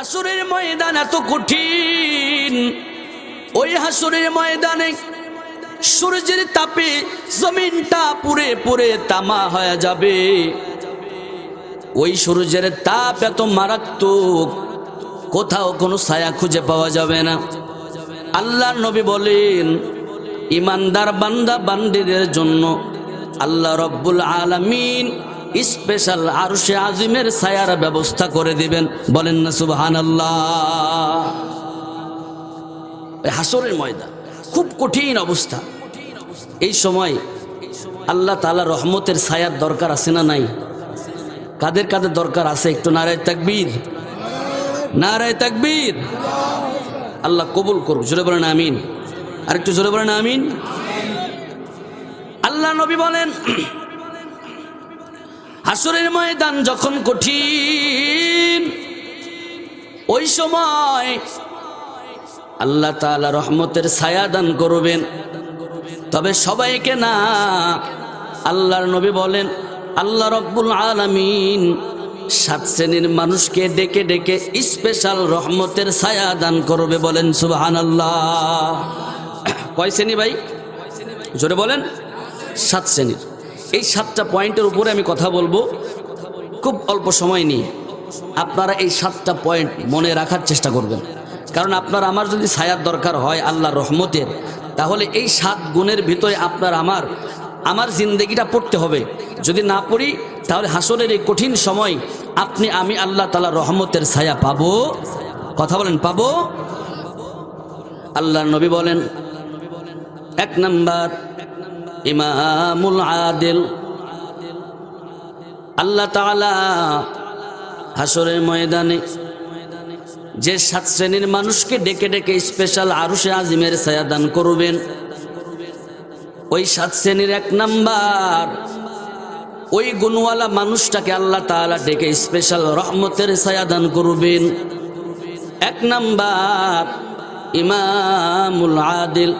হাসুরের ময়দান এত কঠিন। ওই হাসুরের ময়দানে সূর্যের তাপে জমিনটা পুরে পুরে তামা হয়ে যাবে। ওই সূর্যের তাপ এত মারাত্মক, কোথাও কোনো ছায়া খুঁজে পাওয়া যাবে না। আল্লাহ নবী বলেন, ইমানদার বান্দা বান্দিদের জন্য আল্লাহ রব্বুল আলামিন স্পেশাল আরশে আজিমের ছায়ার ব্যবস্থা করে দিবেন। বলেন না সুবহান আল্লাহ হাসরের ময়দান, খুব কঠিন অবস্থা। এই সময় আল্লাহ তাআলা রহমতের ছায়ার দরকার আছে না নাই? কাদের কাদের দরকার আছে? একটু নারায় তাকবীর। নারায় তাকবীর। আল্লাহ কবুল করুক, জোরে বলেন আমিন। আর একটু জোরে বলেন আমিন। আল্লাহ নবী বলেন হাসরের ময়দান যখন কঠিন, ওই সময় আল্লাহ তাআলা রহমতের ছায়া দান করবেন। তবে সবাইকে না, আল্লাহর নবী বলেন, আল্লাহ রব্বুল আলামিন সাত শ্রেণির মানুষকে ডেকে ডেকে স্পেশাল রহমতের ছায়া দান করবে বলেন সুবাহান আল্লাহ কয় শ্রেণি ভাই? জোরে বলেন, সাত শ্রেণির। এই সাতটা পয়েন্টের উপরে আমি কথা বলব। খুব অল্প সময় নিয়ে আপনারা এই সাতটা পয়েন্ট মনে রাখার চেষ্টা করবেন। কারণ আপনার আমার যদি ছায়ার দরকার হয় আল্লাহ রহমতের, তাহলে এই সাত গুণের ভিতরে আপনার আমার আমার জিন্দগিটা পড়তে হবে। যদি না পড়ি, তাহলে হাসনের এই কঠিন সময় আপনি, আমি আল্লাহ তালা রহমতের ছায়া পাবো। কথা বলেন, পাবো? আল্লাহ নবী বলেন, এক নাম্বার ইমামুল আদিল। আল্লাহ তাআলা হাসরের ময়দানে যে সাত শ্রেণির মানুষকে ডেকে ডেকে স্পেশাল আরুষে আজিমের ছায়া দান করবেন। ওই সাত শ্রেণির এক নাম্বার, ওই গুণওয়ালা মানুষটাকে আল্লাহ তাআলা ডেকে স্পেশাল রহমতের ছায়া দান করবেন। এক নাম্বার, ইমামুল আদিল।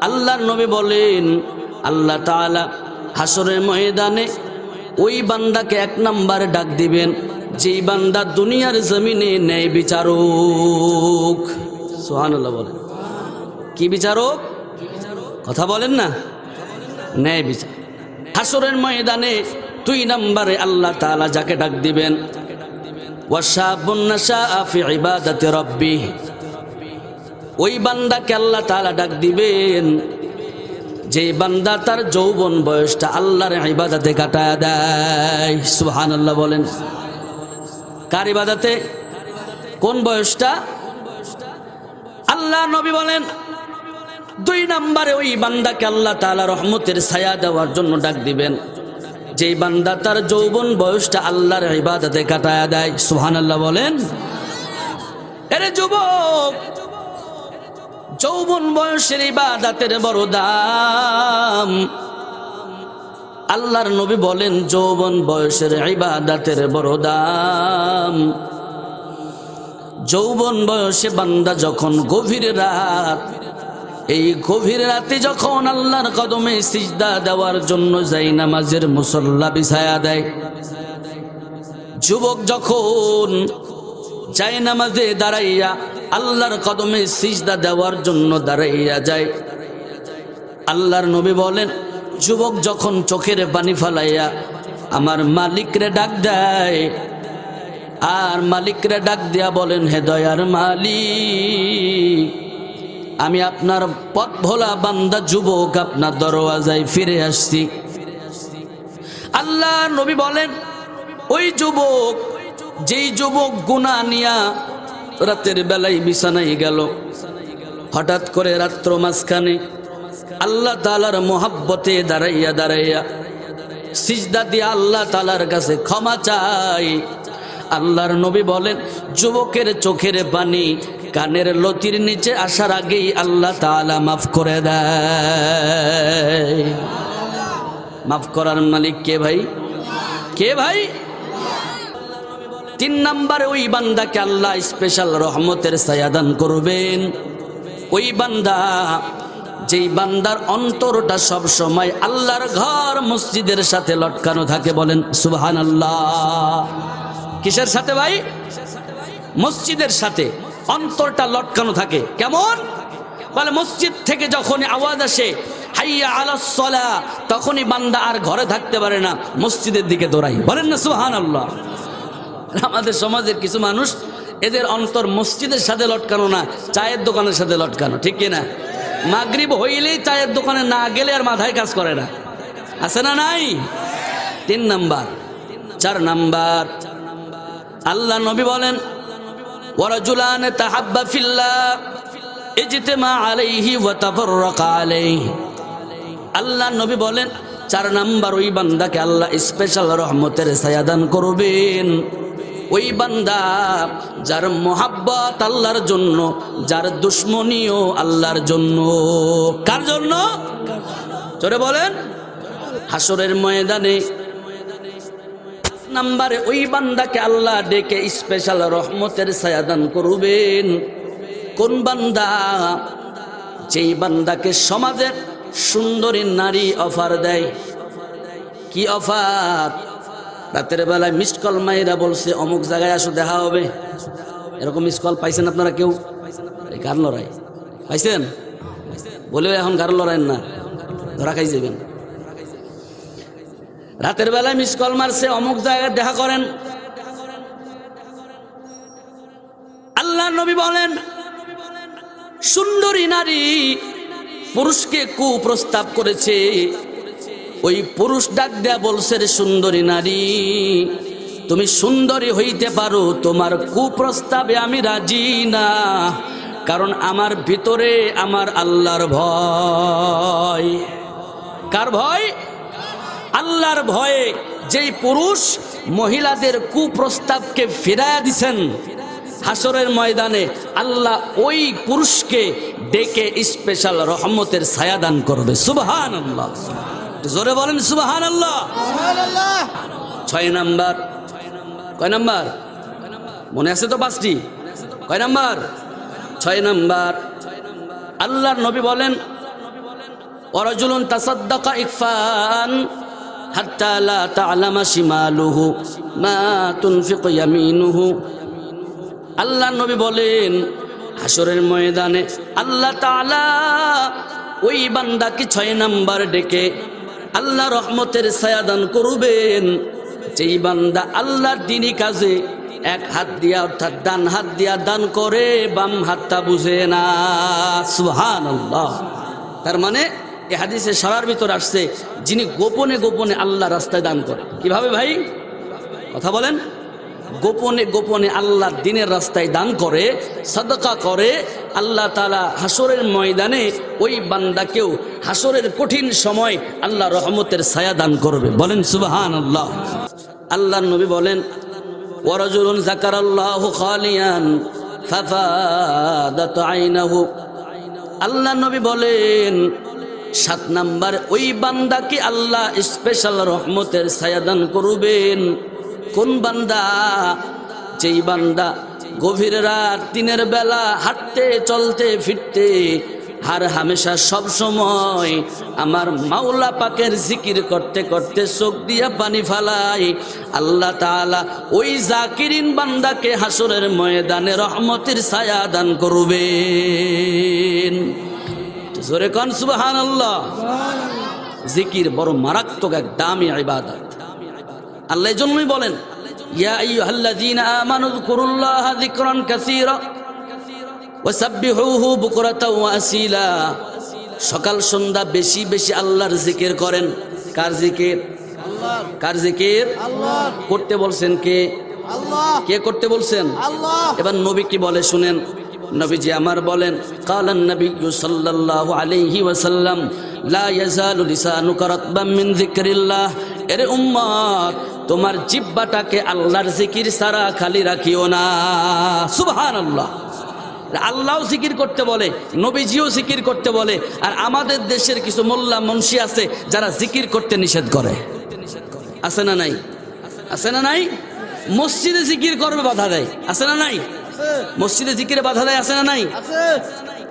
আল্লাহর নবী বলেন আল্লাহ তাআলা হাসরের ময়দানে ওই বান্দাকে এক নাম্বারে ডাক দিবেন, যেই বান্দা দুনিয়ার জমিনে ন্যায় বিচারক। সোহানুল্লাহ বলেন। কি বিচারক? কথা বলেন না। ন্যায় বিচার। হাসরের ময়দানে দুই নাম্বারে আল্লাহ তাআলা যাকে ডাক দিবেন ওই বান্দাকে আল্লাহ তাআলা ডাক দিবেন যে বান্দা তার যৌবন বয়সটা আল্লাহর ইবাদাতে কাটায় দেয়। সুহান আল্লাহ বলেন। কার ইবাদাতে? কোন বয়সটা? আল্লাহ নবী বলেন, দুই নম্বরে ওই বান্দাকে আল্লাহ তাআলা রহমতের ছায়া দেওয়ার জন্য ডাক দিবেন। যেই বান্দা তার যৌবন বয়সটা আল্লাহর ইবাদতে কাটায় দেয়। সুহান আল্লাহ বলেন। এরে যুবক যৌবন বয়সের ইবাদাতের বড় দাম। আল্লাহর নবী বলেন, যৌবন বয়সের ইবাদাতের বড় দাম। যৌবন বয়সে বান্দা যখন গভীর রাত, এই গভীর রাতে যখন আল্লাহর কদমে সিজদা দেওয়ার জন্য যাই নামাজের মুসল্লা বিছায়া দেয়, যুবক যখন যাই নামাজে দাঁড়াইয়া আল্লাহর কদমে সিজদা দেওয়ার জন্য দাঁড়াইয়া যায়। আল্লাহর নবী বলেন, যুবক যখন চোখের পানি ফালাইয়া আমার মালিকরে ডাক দেয়, আর মালিকরে ডাক দিয়া বলেন, হে দয়ার মালিক, আমি আপনার পথ ভোলা বান্দা যুবক, আপনার দরওয়াজায় ফিরে আসছি। আল্লাহ নবী বলেন, ওই যুবক, যেই যুবক গুণা নিয়া রাতের বেলায় বিছানায় গেল। হঠাৎ করে রাত্র মাঝখানে আল্লাহ তালার মোহাব্বতে দাঁড়াইয়া দাঁড়াইয়া সিজদা দিয়ে আল্লাহ তালার কাছে ক্ষমা চাই। আল্লাহর নবী বলেন, যুবকের চোখের পানি কানের লতির নিচে আসার আগেই আল্লাহ তালা মাফ করে দেয়। মাফ করার মালিক কে ভাই? কে ভাই? তিন নাম্বারে, ওই বান্দাকে আল্লাহ স্পেশাল রহমতের সায়াদান করবেন। ওই বান্দা, যেই বান্দার অন্তরটা সব সময় আল্লাহর ঘর মসজিদের সাথে লটকানো থাকে বলেন সুবহান আল্লাহ কিসের সাথে ভাই? মসজিদের সাথে অন্তরটা লটকানো থাকে। কেমন? বলে মসজিদ থেকে যখন আওয়াজ আসে, হাইয়া আলাসলা তখনই বান্দা আর ঘরে থাকতে পারে না, মসজিদের দিকে দৌড়াই বলেন না সুহান আল্লাহ আমাদের সমাজের কিছু মানুষ এদের অন্তর মসজিদের সাথে লটকানো না, চায়ের দোকানের সাথে লটকানো, ঠিক কিনা? মাগরিব হইলেই চায়ের দোকানে না গেলে আর মাথায় কাজ করে না। আছে না নাই? তিন নাম্বার, চার নাম্বার, আল্লাহ নবী বলেন ওয়ারাজুলান তাহাব্বা ফিল্লাহ, ইজতিমা আলাইহি ওয়া তাফাররাকা আলাইহি। আল্লাহ নবী বলেন, চার নাম্বার ওই বান্দাকে আল্লাহ স্পেশাল রহমতের ছায়াদান করবেন। ওই বান্দা যার মোহাব্বত আল্লাহর জন্য, যার দুশ্মনীয় আল্লাহর জন্য। কার জন্য? চলে বলেন। হাসরের ময়দানে। নাম্বারে ওই বান্দাকে আল্লাহ ডেকে স্পেশাল রহমতের ছায়াদান করবেন। কোন বান্দা? যেই বান্দাকে সমাজের সুন্দরী নারী অফার দেয়। কি অফার রাতের বেলায় মিসড কল মাইরা বলছে, অমুক জায়গায় আসো, দেখা হবে। এরকম মিস কল পাইছেন আপনারা কেউ? গান লড়াই। পাইছেন? বলে এখন গান লড়াই না। ধরা খাই যাবেন। রাতের বেলায় মিস কল মারছে, অমুক জায়গায় দেখা করেন। আল্লাহ নবী বলেন, সুন্দরী নারী পুরুষকে কুপ্রস্তাব করেছে। ওই পুরুষ ডাক দেয়া বলছে, রে সুন্দরী নারী, তুমি সুন্দরী হইতে পারো, তোমার কুপ্রস্তাবে আমি রাজি না, কারণ আমার ভিতরে আমার আল্লাহর ভয়। কার ভয়? আল্লাহর ভয়ে যেই পুরুষ মহিলাদের কুপ্রস্তাবকে ফিরাইয়া দিছেন হাসরের ময়দানে, আল্লাহ ওই পুরুষকে ডেকে স্পেশাল রহমতের ছায়া দান করবে। সুবহান আল্লাহ জোরে বলেন সুবহান আল্লাহ ছয় নাম্বার। কয় নাম্বার? মনে আছে তো পাঁচটি? কয় নাম্বার? ছয় নাম্বার। আল্লাহর নবী বলেন ওরাজুলুন তাসাদ্দাকা ইকফান হাত্তা লা তা'লামা শিমালুহু মা তুনফিকু ইয়ামিনুহু। আল্লাহ নবী বলেন হাসরের ময়দানে আল্লাহ তাআলা ওই বান্দাকে ছয় নাম্বার ডেকে আল্লাহ রহমতের ছায়াদান করবেন। যেই বান্দা আল্লাহর দিনই কাজে, এক হাত দিয়া অর্থাৎ ডান হাত দিয়া দান করে, বাম হাতটা বুঝে না। সুহান তার মানে এ হাদিসে সারার ভিতর আসছে, যিনি গোপনে গোপনে আল্লাহ রাস্তায় দান করে। কীভাবে ভাই? কথা বলেন। গোপনে গোপনে আল্লাহ দিনের রাস্তায় দান করে, সাদকা করে, আল্লাহ তালা হাসরের ময়দানে ওই বান্দাকেও হাসরের কঠিন সময় আল্লাহ রহমতের ছায়া দান করবে। বলেন সুবাহান আল্লাহ আল্লাহ নবী বলেন ওয়ারাজুলুন জাকারাল্লাহু খালিয়ান ফাফাদাত আইনাহু। আল্লাহ বলেন, সাত নাম্বার, ওই বান্দাকে আল্লাহ স্পেশাল রহমতের ছায়াদান করবেন। কোন বান্দা? যেই বান্দা গভীর রাত দিনের বেলা হাঁটতে চলতে ফিরতে হার হামেশা সব সময় আমার মাওলা পাকের জিকির করতে করতে চোখ দিয়া পানি ফালাই। আল্লাহ তাআলা ওই জাকিরিন বান্দাকে হাসরের ময়দানে রহমতের ছায়া দান করবেন। জোরে কন সুবাহান আল্লাহ জিকির বড় মারাত্মক এক দামি ইবাদত। আল্লাহ জন্যই বলেন, ইয়া আইয়ুহাল্লাযীনা আমানু যকুরুল্লাহা যিকরান কাসীরা ওয়াসাব্বিহুহু বুকরাতাও ওয়া আসীলা। সকাল, সন্ধ্যা বেশি বেশি আল্লাহর জিকির করেন। কার জিকির? কার জিকির? করতে বলছেন কে? কে করতে বলছেন? এবার নবী কি বলে শুনেন। নবীজি আমার বলেন, কালান নবী সাল্লাল্লাহু আলাইহি ওয়াসাল্লাম, লা ইয়াজালু লিসানুকা রাতবাম মিন যিকরিল্লাহ। এরে উম্মত তোমার জিব্বাটাকে আল্লাহর জিকির সারা খালি রাখিও না। সুবহান আল্লাহ আল্লাহও জিকির করতে বলে, নবীজিও জিকির করতে বলে, আর আমাদের দেশের কিছু মোল্লা মুন্সি আছে যারা জিকির করতে নিষেধ করে। আছে না নাই? আছে না নাই? মসজিদে জিকির করবে বাধা দেয়। আছে না নাই? মসজিদে জিকিরে বাধা দেয়, আছে না নাই?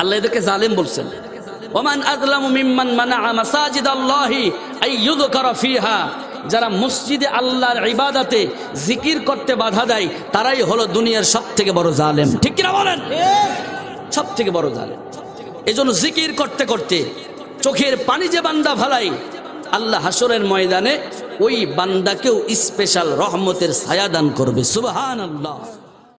আল্লাহ এদেরকে জালেম বলছেন। ওমান আযলামু মিম্মান মানাআ মাসাজিদ আল্লাহি আই ইউযকারা ফিহা। যারা মসজিদে আল্লাহর ইবাদাতে জিকির করতে বাধা দেয়, তারাই হলো দুনিয়ার সব থেকে বড় জালেম। ঠিক কিনা বলেন? সব থেকে বড় জালেম। এই জন্য জিকির করতে করতে চোখের পানি যে বান্দা ভালাই আল্লাহ হাসরের ময়দানে ওই বান্দাকেও স্পেশাল রহমতের ছায়া দান করবে। সুবহান আল্লাহ